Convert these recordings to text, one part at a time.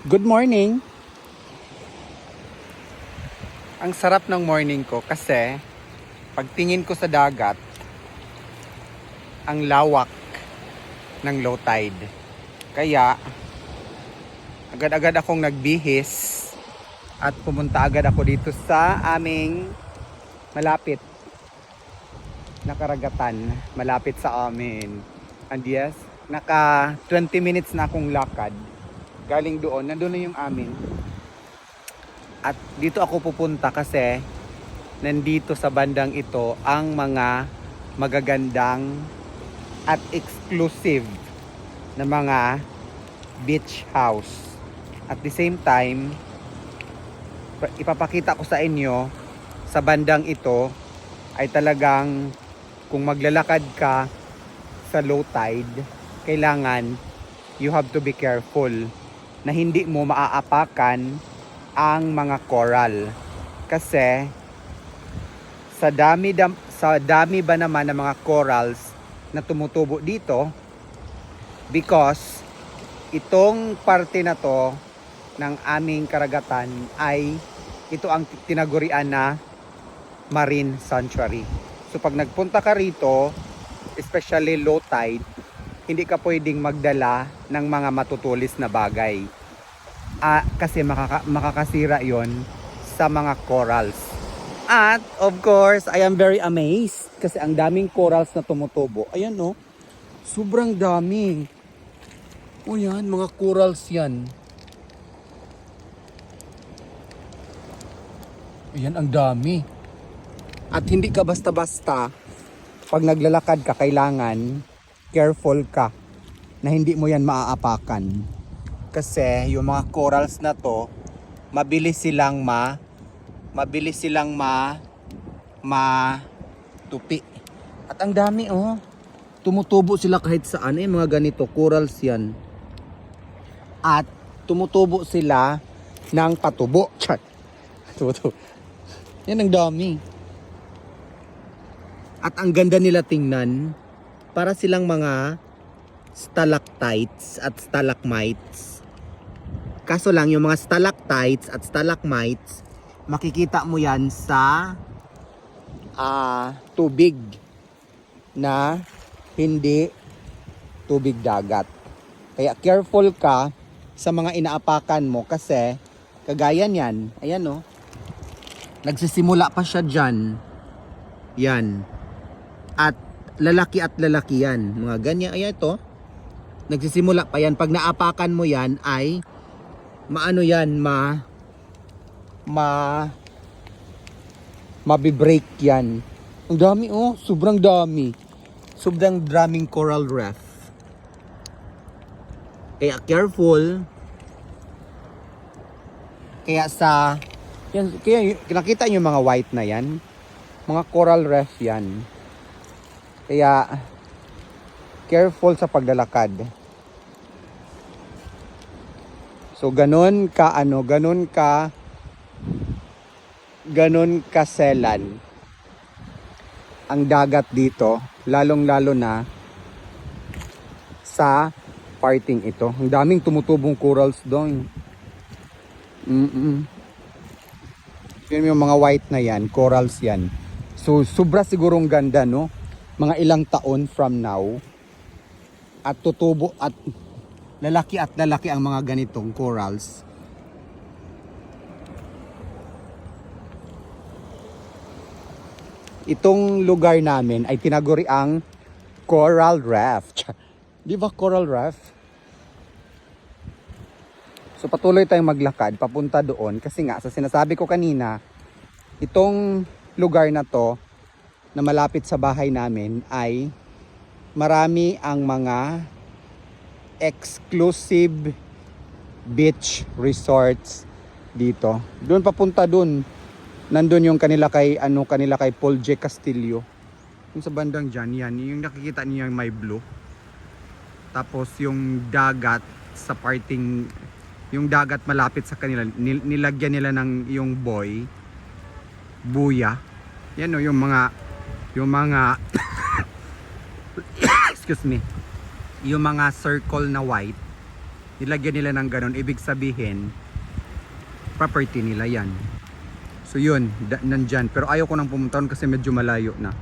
Good morning! Ang sarap ng morning ko kasi pagtingin ko sa dagat, ang lawak ng low tide. Kaya, agad-agad akong nagbihis at pumunta agad ako dito sa aming malapit na karagatan, malapit sa amin. And yes, naka 20 minutes na akong lakad galing doon, nandun na yung amin. At dito ako pupunta kasi nandito sa bandang ito ang mga magagandang at exclusive na mga beach house. At the same time, pa- ipapakita ko sa inyo sa bandang ito ay talagang kung maglalakad ka sa low tide, kailangan you have to be careful na hindi mo maaapakan ang mga coral. Kasi sa dami dam, sa dami ba naman ng mga corals na tumutubo dito because itong parte na to ng aming karagatan ay ito ang tinagurian na marine sanctuary. So pag nagpunta ka rito, especially low tide, hindi ka pwedeng magdala ng mga matutulis na bagay. Ah, kasi makaka- makakasira yon sa mga corals. At of course, I am very amazed kasi ang daming corals na tumutubo. Ayan no, sobrang dami. O yan, mga corals yan. Ayan, ang dami. At hindi ka basta-basta pag naglalakad ka, kailangan careful ka na hindi mo yan maaapakan. Kasi yung mga corals na to, mabilis silang ma mabilis silang ma ma tupi. At ang dami oh. Tumutubo sila kahit saan eh mga ganito corals yan. At tumutubo sila ng patubo. Chat. Tumutubo. Yan ang dami. At ang ganda nila tingnan, para silang mga stalactites at stalagmites. Kaso lang yung mga stalactites at stalagmites, makikita mo yan sa ah, tubig na hindi tubig dagat. Kaya careful ka sa mga inaapakan mo kasi kagaya niyan, ayan no, nagsisimula pa siya dyan. Yan. At lalaki at lalaki yan. Mga ganyan. Ayan ito. Nagsisimula pa yan. Pag naapakan mo yan ay maano yan ma ma mabibreak yan. Ang dami oh. Sobrang dami. Sobrang daming coral reef. Kaya careful. Kaya sa yan, kaya nakita niyo mga white na yan. Mga coral reef yan. Kaya careful sa paglalakad. So ganun ka ano, ganun ka ganun kaselan ang dagat dito, lalong-lalo na sa parting ito. Ang daming tumutubong corals doon. Mm-mm. Yun yung mga white na yan, corals yan. So, sobra sigurong ganda, no? Mga ilang taon from now. At tutubo at lalaki at lalaki ang mga ganitong corals. Itong lugar namin ay tinaguri ang Coral Reef. Di ba Coral Reef? So patuloy tayong maglakad papunta doon kasi nga sa sinasabi ko kanina, itong lugar na to na malapit sa bahay namin ay marami ang mga exclusive beach resorts dito. Doon papunta doon. Nandun yung kanila kay ano kanila kay Paul J Castillo. Yung sa bandang dyan, yan. Yung nakikita niyo yung may blue. Tapos yung dagat sa parting yung dagat malapit sa kanila nil- nilagyan nila ng yung boy buya yan o yung mga yung mga excuse me yung mga circle na white nilagyan nila ng ganun, ibig sabihin, property nila yan. So yun, nandyan. Pero ayaw ko nang pumunta kasi medyo malayo na.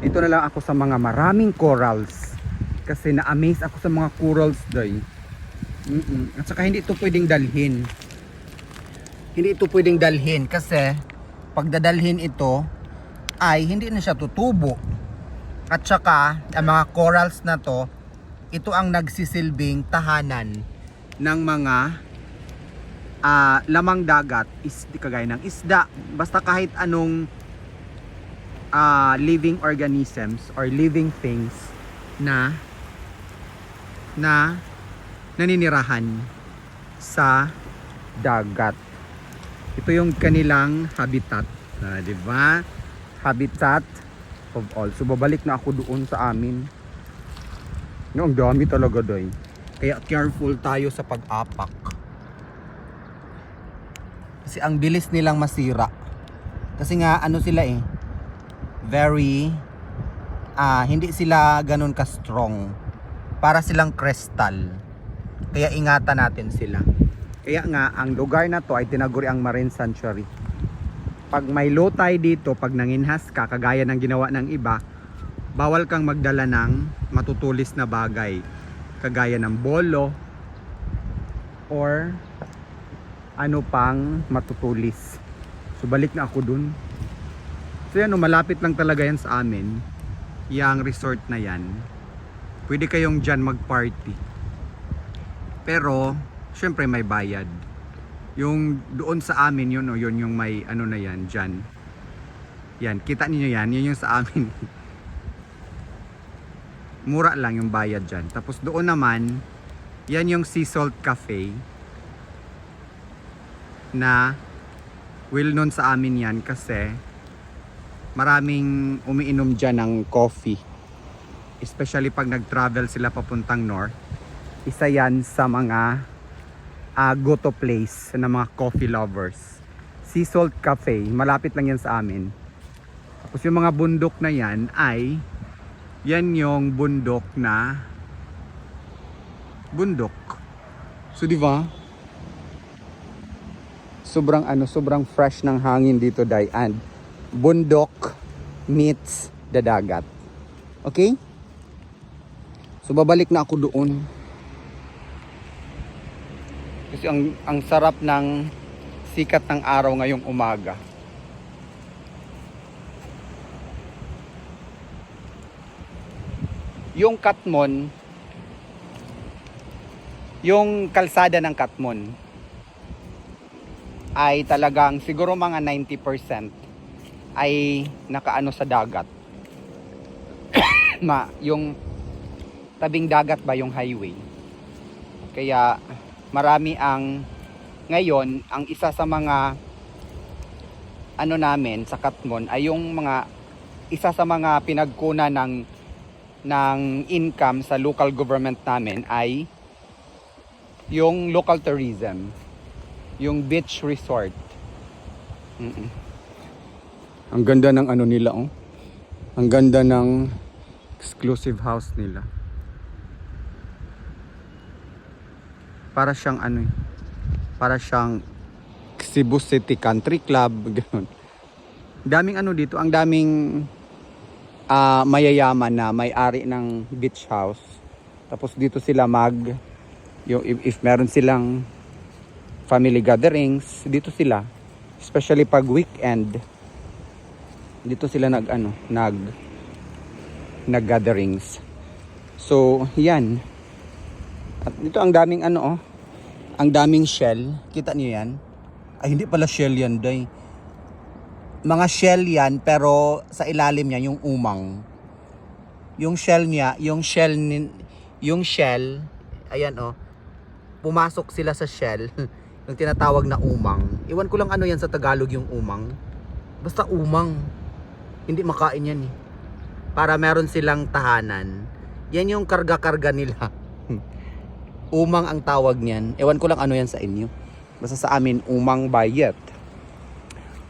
Ito na lang ako sa mga maraming corals. Kasi na-amaze ako sa mga corals doy. Mm-mm. At saka hindi ito pwedeng dalhin. Hindi ito pwedeng dalhin kasi pag dadalhin ito ay hindi na siya tutubo. At saka ang mga corals na to, ito ang nagsisilbing tahanan ng mga ah, lamang dagat is kagaya ng isda. Basta kahit anong ah, living organisms or living things na na naninirahan sa dagat. Ito yung kanilang habitat Ah, di ba? Habitat of all. So babalik na ako doon sa amin no, ang dami talaga doy kaya careful tayo sa pag-apak kasi ang bilis nilang masira. Kasi nga ano sila eh, very ah hindi sila ganun ka-strong. Para silang crystal. Kaya ingatan natin sila. Kaya nga ang lugar na to ay tinaguri ang Marine Sanctuary. Pag may low tide dito, pag nanginhas ka kagaya ng ginawa ng iba, bawal kang magdala ng matutulis na bagay kagaya ng bolo or ano pang matutulis. So balik na ako dun. So yan, oh, malapit lang talaga yan sa amin. Yang resort na yan. Pwede kayong dyan mag-party. Pero, syempre may bayad. Yung doon sa amin yun, oh, yun yung may ano na yan, dyan. Yan, kita niyo yan, yun yung sa amin. Mura lang yung bayad dyan. Tapos doon naman, yan yung Sea Salt Cafe na well known sa amin yan kasi maraming umiinom dyan ng coffee. Especially pag nag-travel sila papuntang north. Isa yan sa mga uh, go-to place ng mga coffee lovers. Sea Salt Cafe, malapit lang yan sa amin. Tapos yung mga bundok na yan ay yan yung bundok na bundok. So di ba? sobrang ano, sobrang fresh ng hangin dito, Day. Bundok meets the dagat. Okay? So babalik na ako doon. Kasi ang ang sarap ng sikat ng araw ngayong umaga. Yung Katmon, yung kalsada ng Katmon, ay talagang siguro mga 90% ay nakaano sa dagat. Ma, yung tabing dagat ba yung highway. Kaya marami ang ngayon ang isa sa mga ano namin sa Katmon ay yung mga isa sa mga pinagkuna ng ng income sa local government namin ay yung local tourism yung beach resort. Mm-mm. Ang ganda ng ano nila, oh. Ang ganda ng exclusive house nila. Para siyang ano eh. Para siyang Cebu City Country Club, ganun. Daming ano dito, ang daming ah, mayayaman na may-ari ng beach house. Tapos dito sila mag yung if, if meron silang family gatherings, dito sila. Especially pag weekend. Dito sila nag ano, nag nag gatherings. So, yan. At dito ang daming ano oh. Ang daming shell. Kita niyo yan? Ay hindi pala shell yan, day. Mga shell yan pero sa ilalim niya yung umang. Yung shell niya, yung shell yung shell, ayan oh. Pumasok sila sa shell. yung tinatawag na umang. Iwan ko lang ano yan sa Tagalog yung umang. Basta umang. Hindi makain yan eh. Para meron silang tahanan. Yan yung karga-karga nila. umang ang tawag niyan. Ewan ko lang ano yan sa inyo. Basta sa amin, umang bayet.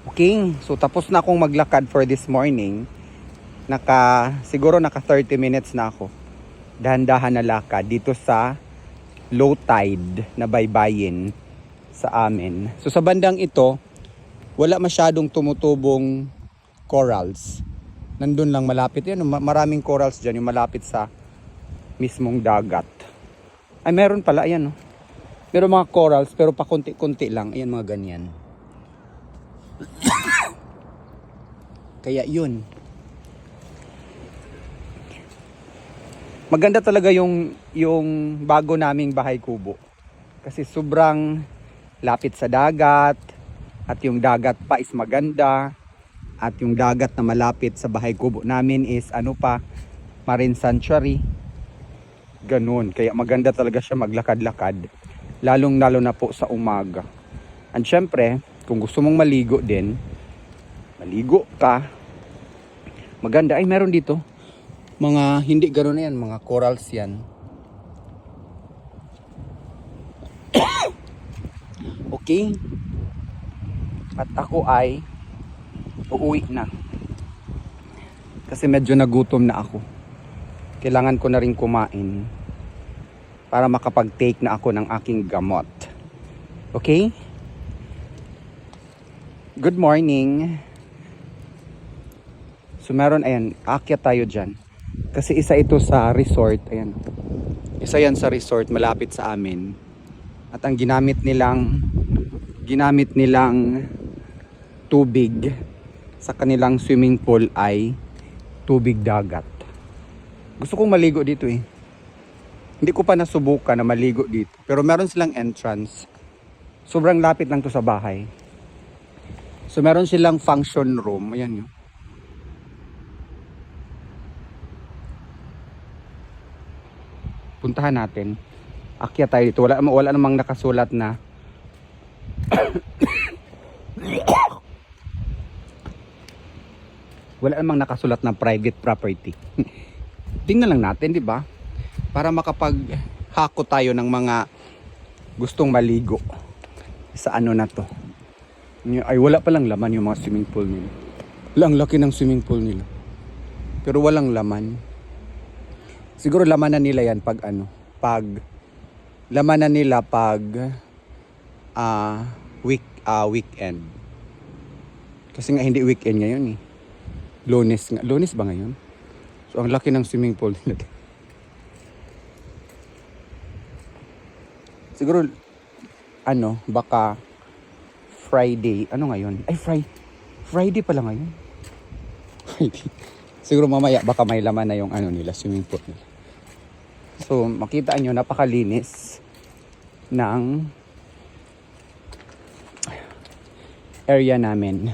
Okay, so tapos na akong maglakad for this morning. Naka, siguro naka 30 minutes na ako. Dahan-dahan na lakad dito sa low tide na baybayin sa amin. So sa bandang ito, wala masyadong tumutubong corals. Nandun lang malapit yan, ma- maraming corals dyan yung malapit sa mismong dagat. Ay meron pala, ayan no. Meron mga corals pero pakunti-kunti lang. Ayan mga ganyan. Kaya yun. Maganda talaga yung yung bago naming bahay kubo. Kasi sobrang lapit sa dagat at yung dagat pa is maganda at yung dagat na malapit sa bahay kubo namin is ano pa Marine Sanctuary. Ganun. Kaya maganda talaga siya maglakad-lakad. Lalong lalo na po sa umaga. And syempre, kung gusto mong maligo din, maligo ka. Maganda. Ay, meron dito. Mga hindi gano'n na yan. Mga corals yan. okay. At ako ay uuwi na. Kasi medyo nagutom na ako. Kailangan ko na rin kumain para makapag-take na ako ng aking gamot. Okay? Good morning. So meron, ayan, akyat tayo dyan. Kasi isa ito sa resort, ayan. Isa yan sa resort malapit sa amin. At ang ginamit nilang, ginamit nilang tubig sa kanilang swimming pool ay tubig dagat. Gusto kong maligo dito eh. Hindi ko pa nasubukan na maligo dito. Pero meron silang entrance. Sobrang lapit lang to sa bahay. So meron silang function room. Ayan yun. Puntahan natin. Akyat tayo dito. Wala, wala namang nakasulat na wala namang nakasulat na private property. Tingnan lang natin, di ba? Para makapaghako tayo ng mga gustong maligo sa ano na to. Ay, wala palang laman yung mga swimming pool nila. Wala, ang laki ng swimming pool nila. Pero walang laman. Siguro laman na nila yan pag ano, pag laman na nila pag ah week ah weekend. Kasi nga hindi weekend ngayon eh. Lunes nga. Lunes ba ngayon? So ang laki ng swimming pool nila. Siguro ano, baka Friday. Ano ngayon? Ay, Friday. Friday pala ngayon. Siguro mamaya baka may laman na yung ano nila, swimming pool nila. So, makita nyo, napakalinis ng area namin.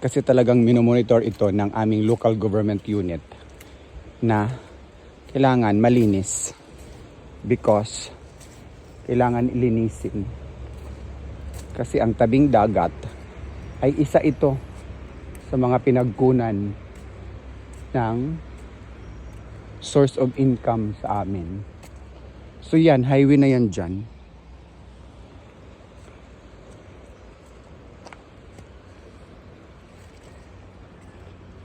Kasi talagang minomonitor ito ng aming local government unit na kailangan malinis because kailangan ilinisin. Kasi ang tabing dagat ay isa ito sa mga pinagkunan ng source of income sa amin. So yan, highway na yan dyan.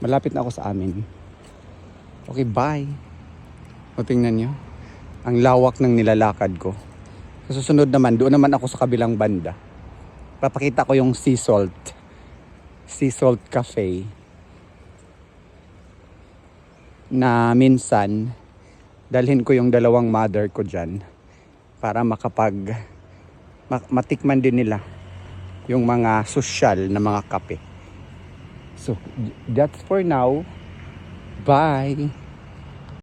Malapit na ako sa amin. Okay, bye. O tingnan nyo. Ang lawak ng nilalakad ko. Sa susunod naman, doon naman ako sa kabilang banda. Papakita ko yung sea salt. Sea salt cafe. Na minsan, dalhin ko yung dalawang mother ko dyan para makapag ma- matikman din nila yung mga social na mga kape. So, that's for now. Bye!